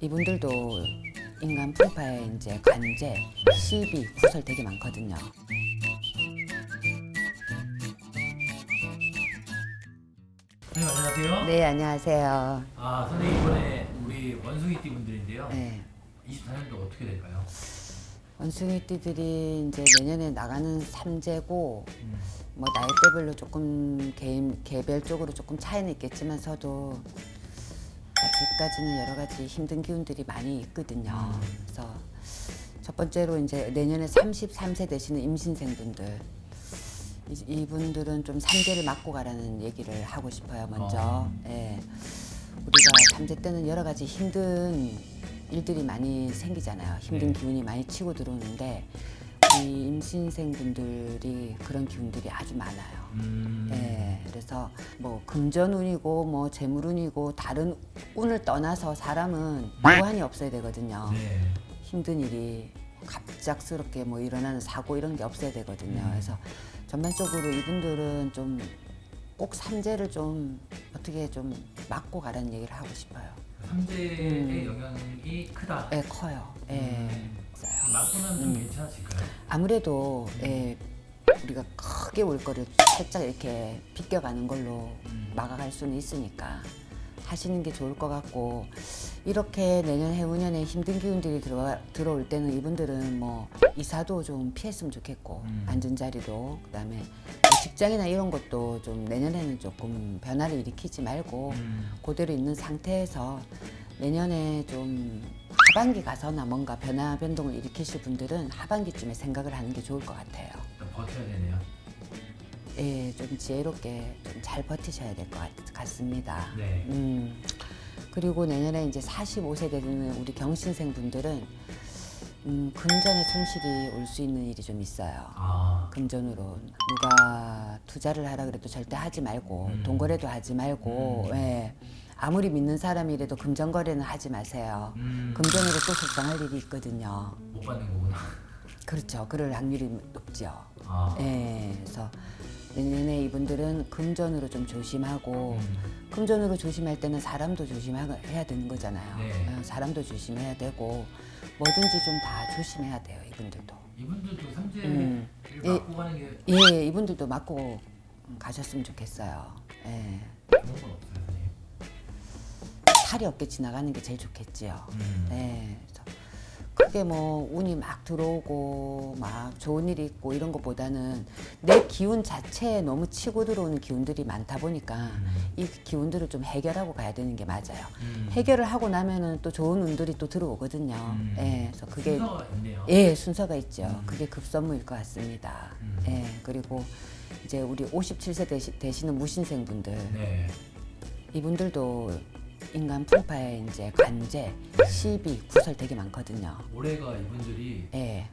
이분들도 인간 풍파에 이제 관제, 시비, 구설 되게 많거든요. 네, 안녕하세요. 네, 안녕하세요. 아, 선생님 이번에 우리 원숭이띠 분들인데요. 네. 24년도 어떻게 될까요? 원숭이띠들이 이제 내년에 나가는 삼재고 음, 뭐 나이대별로 조금 개인 개별적으로 조금 차이는 있겠지만서도 아직까지는 여러 가지 힘든 기운들이 많이 있거든요. 그래서 첫 번째로 이제 내년에 33세 되시는 임신생분들 이- 이분들은 좀 삼재를 맞고 가라는 얘기를 하고 싶어요. 먼저 어. 예. 우리가 삼재 때는 여러 가지 힘든 일들이 많이 생기잖아요. 힘든 네. 기운이 많이 치고 들어오는데 이 임신생 분들이 그런 기운들이 아주 많아요. 음, 예, 그래서 뭐 금전운이고 뭐 재물운이고 다른 운을 떠나서 사람은 무한히 없어야 되거든요. 네. 힘든 일이 갑작스럽게 뭐 일어나는 사고 이런 게 없어야 되거든요. 음. 그래서 전반적으로 이분들은 좀 꼭 삼재를 좀 어떻게 좀 막고 가라는 얘기를 하고 싶어요. 삼재의 음. 영향이 크다. 예, 커요. 예. 음. 나면 좀 괜찮아질까요? 아무래도 예, 우리가 크게 올 거를 살짝 이렇게 비껴가는 걸로 음. 막아갈 수는 있으니까 하시는 게 좋을 것 같고 이렇게 내년 해운년에 힘든 기운들이 들어 들어올 때는 이분들은 뭐 이사도 좀 피했으면 좋겠고 음. 앉은 자리도 그다음에 뭐 직장이나 이런 것도 좀 내년에는 조금 변화를 일으키지 말고 음, 그대로 있는 상태에서 내년에 좀 하반기 가서나 뭔가 변화 변동을 일으키실 분들은 하반기쯤에 생각을 하는 게 좋을 것 같아요. 버텨야 되네요. 예, 좀 지혜롭게 좀 잘 버티셔야 될 것 같습니다. 네. 음, 그리고 내년에 이제 45세 되는 우리 경신생 분들은 음, 금전의 손실이 올 수 있는 일이 좀 있어요. 아, 금전으로 누가 투자를 하라 그래도 절대 하지 말고 음. 돈 거래도 하지 말고 음. 예. 아무리 믿는 사람이라도 금전 거래는 하지 마세요. 음, 금전으로 또 속상할 일이 있거든요. 못 받는 거구나. 그렇죠. 그럴 확률이 높죠. 아, 예. 그래서 내년에 이분들은 금전으로 좀 조심하고 음, 금전으로 조심할 때는 사람도 조심해야 되는 거잖아요. 네. 어, 사람도 조심해야 되고 뭐든지 좀 다 조심해야 돼요. 이분들도. 이분들도 삼재를 음. 예. 맞고 가는 게 예, 이분들도 맞고 가셨으면 좋겠어요. 예. 좋은 건 없어요. 탈이 없게 지나가는 게 제일 좋겠지요. 음. 네. 크게 뭐 운이 막 들어오고 막 좋은 일이 있고 이런 것보다는 내 기운 자체에 너무 치고 들어오는 기운들이 많다 보니까 음. 이 기운들을 좀 해결하고 가야 되는 게 맞아요. 음. 해결을 하고 나면은 또 좋은 운들이 또 들어오거든요. 음. 예. 그래서 그게 순서가 있네요. 예, 순서가 있죠. 음. 그게 급선무일 것 같습니다. 음. 예. 그리고 이제 우리 57세 되시, 되시는 무신생 분들 네. 이분들도 인간 풍파에 이제 관제, 시비, 구설 되게 많거든요. 올해가 이분들이 예.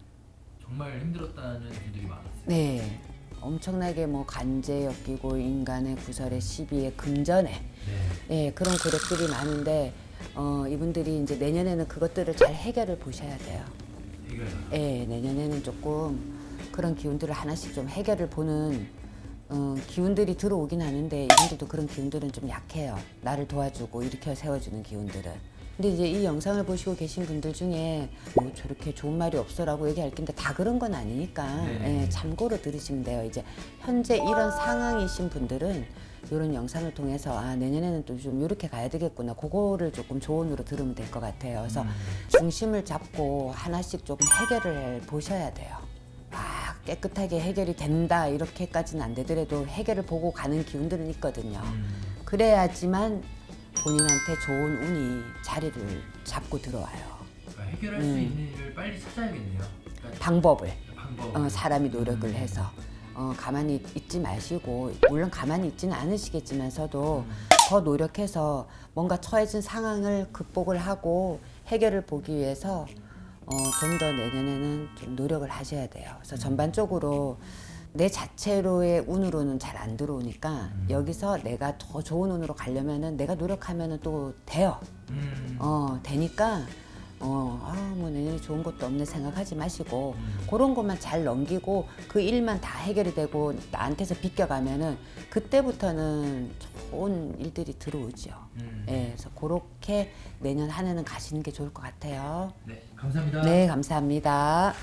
정말 힘들었다는 분들이 많았어요. 네. 엄청나게 뭐 관제 엮이고 인간의 구설에 시비에 금전에 네. 예, 그런 그릇들이 많은데 어, 이분들이 이제 내년에는 그것들을 잘 해결을 보셔야 돼요. 해결. 예, 내년에는 조금 그런 기운들을 하나씩 좀 해결을 보는 어, 기운들이 들어오긴 하는데 이분들도 그런 기운들은 좀 약해요. 나를 도와주고 일으켜 세워주는 기운들은. 근데 이제 이 영상을 보시고 계신 분들 중에 뭐 저렇게 좋은 말이 없어라고 얘기할 텐데 다 그런 건 아니니까 네. 예, 참고로 들으시면 돼요. 이제 현재 이런 상황이신 분들은 이런 영상을 통해서 아 내년에는 또 좀 이렇게 가야 되겠구나. 그거를 조금 조언으로 들으면 될 것 같아요. 그래서 음. 중심을 잡고 하나씩 조금 해결을 보셔야 돼요. 막 깨끗하게 해결이 된다 이렇게까지는 안 되더라도 해결을 보고 가는 기운들은 있거든요. 음. 그래야지만 본인한테 좋은 운이 자리를 잡고 들어와요. 그러니까 해결할 수 음. 있는 일을 빨리 찾아야겠네요. 그러니까 방법을 방법. 어, 사람이 노력을 음. 해서 어, 가만히 있지 마시고 물론 가만히 있지는 않으시겠지만서도 음. 더 노력해서 뭔가 처해진 상황을 극복을 하고 해결을 보기 위해서 어, 좀 더 내년에는 좀 노력을 하셔야 돼요. 그래서 전반적으로 내 자체로의 운으로는 잘 안 들어오니까 음. 여기서 내가 더 좋은 운으로 가려면은 내가 노력하면은 또 돼요. 음. 어, 되니까 어, 아, 뭐 내년에 좋은 것도 없네 생각하지 마시고 음. 그런 것만 잘 넘기고 그 일만 다 해결이 되고 나한테서 비껴가면은 그때부터는 좋은 일들이 들어오죠. 음. 예, 그래서 그렇게 내년 한 해는 가시는 게 좋을 것 같아요. 네, 감사합니다. 네, 감사합니다.